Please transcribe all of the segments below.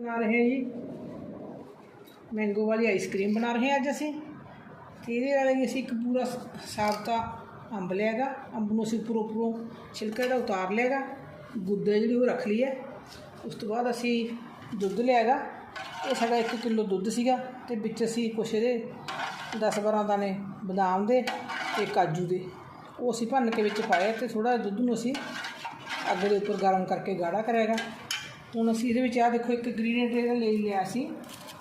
ਬਣਾ ਰਹੇ ਹਾਂ ਜੀ। ਮੈਂਗੋ ਵਾਲੀ ਆਈਸਕ੍ਰੀਮ ਬਣਾ ਰਹੇ ਹਾਂ ਅੱਜ ਅਸੀਂ। ਤੇ ਇਹਦੇ ਵਾਲੇ ਅਸੀਂ ਇੱਕ ਪੂਰਾ ਸ- ਸਾਬਤਾ ਅੰਬ ਲਿਆਗਾ। ਅੰਬ ਨੂੰ ਅਸੀਂ ਉੱਪਰੋਂ ਉੱਪਰੋਂ ਛਿਲਕਾ ਦਾ ਉਤਾਰ ਲਿਆਗਾ। ਗੁੱਦੇ ਜਿਹੜੀ ਉਹ ਰੱਖ ਲਈ ਹੈ। ਉਸ ਤੋਂ ਬਾਅਦ ਅਸੀਂ ਦੁੱਧ ਲਿਆਗਾ। ਇਹ ਸਾਡਾ 1 ਕਿਲੋ ਦੁੱਧ ਸੀਗਾ। ਤੇ ਵਿੱਚ ਅਸੀਂ ਕੁਛ ਇਹਦੇ 10 12 ਦਾਣੇ ਬਦਾਮ ਦੇ ਤੇ ਕਾਜੂ ਦੇ। ਉਹ ਅਸੀਂ ਭੰਨ ਕੇ ਵਿੱਚ ਪਾਏ ਤੇ ਥੋੜਾ ਦੁੱਧ ਨੂੰ ਅਸੀਂ ਅੱਗ ਦੇ ਉੱਪਰ ਗਰਮ ਕਰਕੇ ਗਾੜਾ ਕਰਿਆਗਾ। ਹੁਣ ਅਸੀਂ ਇਹਦੇ ਵਿੱਚ ਆ ਦੇਖੋ ਇੱਕ ਇੰਗਰੀਡੀਅੰਟ ਇਹਦਾ ਲੈ ਲਿਆ ਸੀ,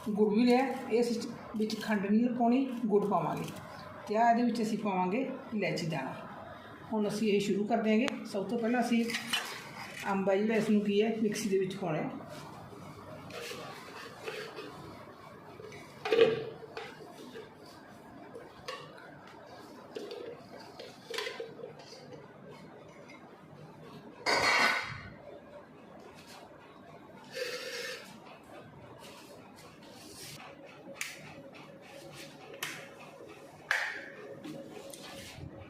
ਗੁੜ ਵੀ ਲਿਆ ਇਸ ਵਿੱਚ- ਖੰਡ ਨਹੀਂ ਪਾਉਣੀ ਗੁੜ ਪਾਵਾਂਗੇ। ਤੇ ਆ ਇਹਦੇ ਵਿੱਚ ਅਸੀਂ ਪਾਵਾਂਗੇ ਇਲਾਇਚੀ ਦਾਣਾ। ਹੁਣ ਅਸੀਂ ਇਹ ਸ਼ੁਰੂ ਕਰ ਦਿਆਂਗੇ ਸਭ ਤੋਂ ਪਹਿਲਾਂ ਅਸੀਂ ਅੰਬ ਆ ਜਿਹੜਾ ਇਸ ਨੂੰ ਕੀ ਹੈ, ਮਿਕਸੀ ਦੇ ਵਿੱਚ ਪਾਉਣਾ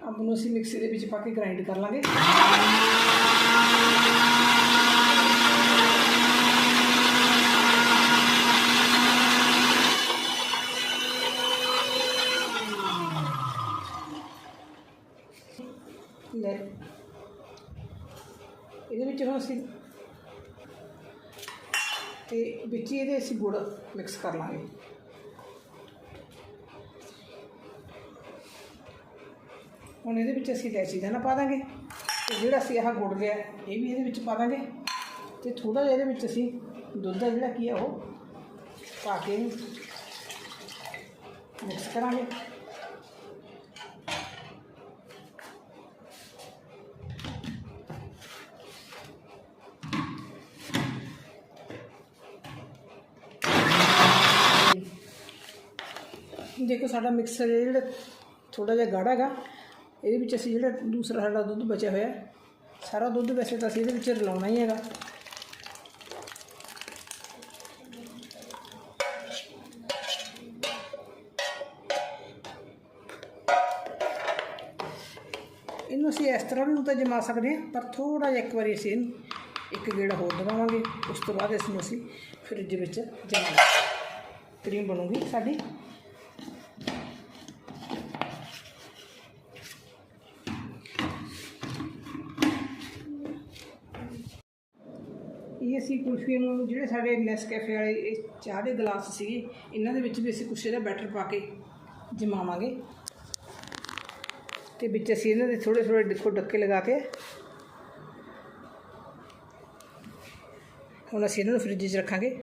ਅੰਬ ਨੂੰ ਅਸੀਂ ਮਿਕਸੀ ਦੇ ਵਿੱਚ ਪਾ ਕੇ ਗ੍ਰਾਈਂਡ ਕਰ ਲਾਂਗੇ। ਲੈ ਇਹਦੇ ਵਿੱਚ ਹੁਣ ਅਸੀਂ ਤੇ ਵਿੱਚ ਹੀ ਇਹਦੇ ਅਸੀਂ ਗੁੜ ਮਿਕਸ ਕਰ ਲਾਂਗੇ। ਹੁਣ ਇਹਦੇ ਵਿੱਚ ਅਸੀਂ ਇਲਾਇਚੀ ਦਾ ਨਾ ਪਾ ਦਾਂਗੇ ਤੇ ਜਿਹੜਾ ਅਸੀਂ ਆਹ ਗੁੜ ਲਿਆ, ਇਹ ਵੀ ਇਹਦੇ ਵਿੱਚ ਪਾ ਦਾਂਗੇ। ਤੇ ਥੋੜਾ ਜਿਹਾ ਇਹਦੇ ਵਿੱਚ ਅਸੀਂ ਦੁੱਧ ਦਾ ਜਿਹੜਾ ਕੀ ਆ ਉਹ ਪਾ ਕੇ ਮਿਕਸ ਕਰਾਂਗੇ। ਦੇਖੋ ਸਾਡਾ ਮਿਕਸਰ ਜਿਹੜਾ ਥੋੜਾ ਜਿਹਾ ਗਾੜਾ ਹੈਗਾ। ਇਹਦੇ ਵਿੱਚ ਅਸੀਂ ਜਿਹੜਾ ਦੂਸਰਾ ਸਾਡਾ ਦੁੱਧ ਬਚਿਆ ਹੋਇਆ ਸਾਰਾ ਦੁੱਧ ਵੈਸੇ ਤਾਂ ਅਸੀਂ ਇਹਦੇ ਵਿੱਚ ਰਲਾਉਣਾ ਹੀ ਹੈਗਾ। ਇਹਨੂੰ ਅਸੀਂ ਇਸ ਤਰ੍ਹਾਂ ਵੀ ਹੁਣ ਤਾਂ ਜਮਾ ਸਕਦੇ ਹਾਂ, ਪਰ ਥੋੜਾ ਜਿਹਾ ਇੱਕ ਵਾਰੀ ਅਸੀਂ ਇਹਨੂੰ ਇੱਕ ਗੇੜਾ ਹੋਰ ਦਬਾਵਾਂਗੇ ਉਸ ਤੋਂ ਬਾਅਦ ਇਸ ਨੂੰ ਅਸੀਂ ਫਰਿੱਜ ਵਿੱਚ ਜਮਾਂਗੇ ਕਰੀਮ ਬਣੂਗੀ ਸਾਡੀ। ਇਹ ਅਸੀਂ ਕੁਲਫੀ ਨੂੰ ਜਿਹੜੇ ਸਾਡੇ ਨੈਸ ਕੈਫੇ ਵਾਲੇ, ਇਹ ਚਾਹ ਦੇ ਗਲਾਸ ਸੀਗੇ, ਇਹਨਾਂ ਦੇ ਵਿੱਚ ਵੀ ਅਸੀਂ ਕੁਛ ਇਹਦਾ ਬੈਟਰ ਪਾ ਕੇ ਜਮਾਵਾਂਗੇ। ਤੇ ਵਿੱਚ ਅਸੀਂ ਇਹਨਾਂ ਦੇ ਥੋੜੇ ਥੋੜੇ ਡਿੱਕੋ ਡੱਕੇ ਲਗਾ ਕੇ। ਹੁਣ ਅਸੀਂ ਇਹਨਾਂ ਨੂੰ ਫ੍ਰਿਜ 'ਚ ਰੱਖਾਂਗੇ।